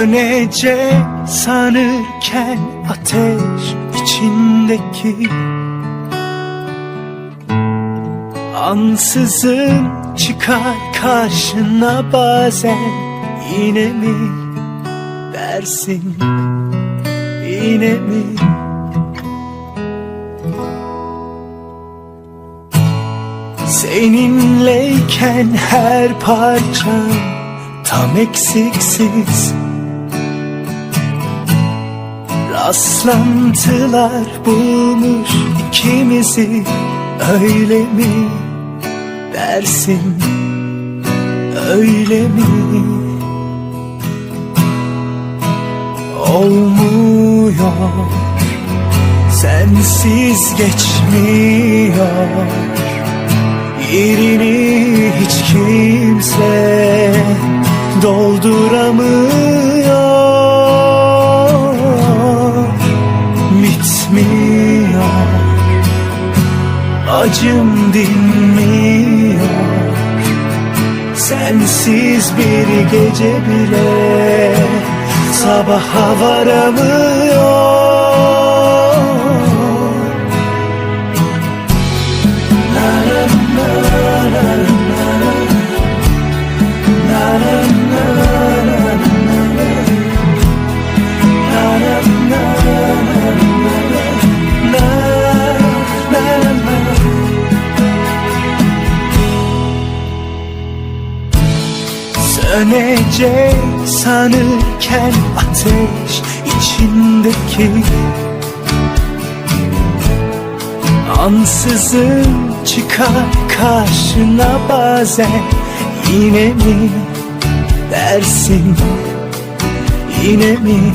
Sönecek sanırken ateş içindeki Ansızın çıkar karşına bazen Yine mi dersin yine mi? Seninleyken her parça tam eksiksiz Rastlantılar bulmuş ikimizi öyle mi dersin? Öyle mi? Olmuyor sensiz geçmiyor. Yerini hiç kimse dolduramıyor acım dinmiyor. Sensiz bir gece bile sabaha varamıyor Sönecek sanırken ateş içindeki Ansızın çıkar karşına bazen Yine mi dersin? Yine mi?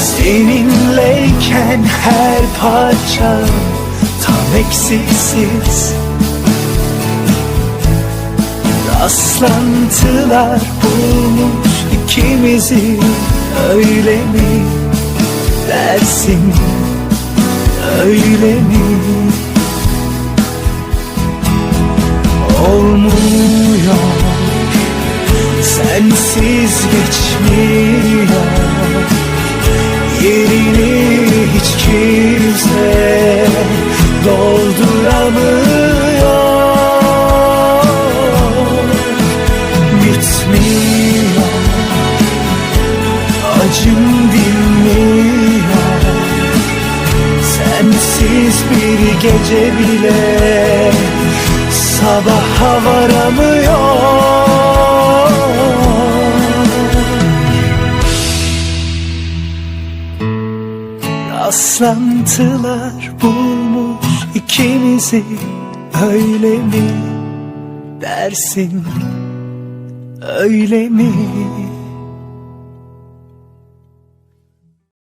Seninleyken her parça eksiksiz Rastlantılar bulmuş ikimizi. Öyle mi dersin? Öyle mi? Olmuyor. Sensiz geçmiyor. Yerini hiç kimse dolduramıyor. Bitmiyor acım dinmiyor. Sensiz bir gece bile sabaha varamıyor. Rastlantılar bulmuş ikimizi öyle mi dersin öyle mi?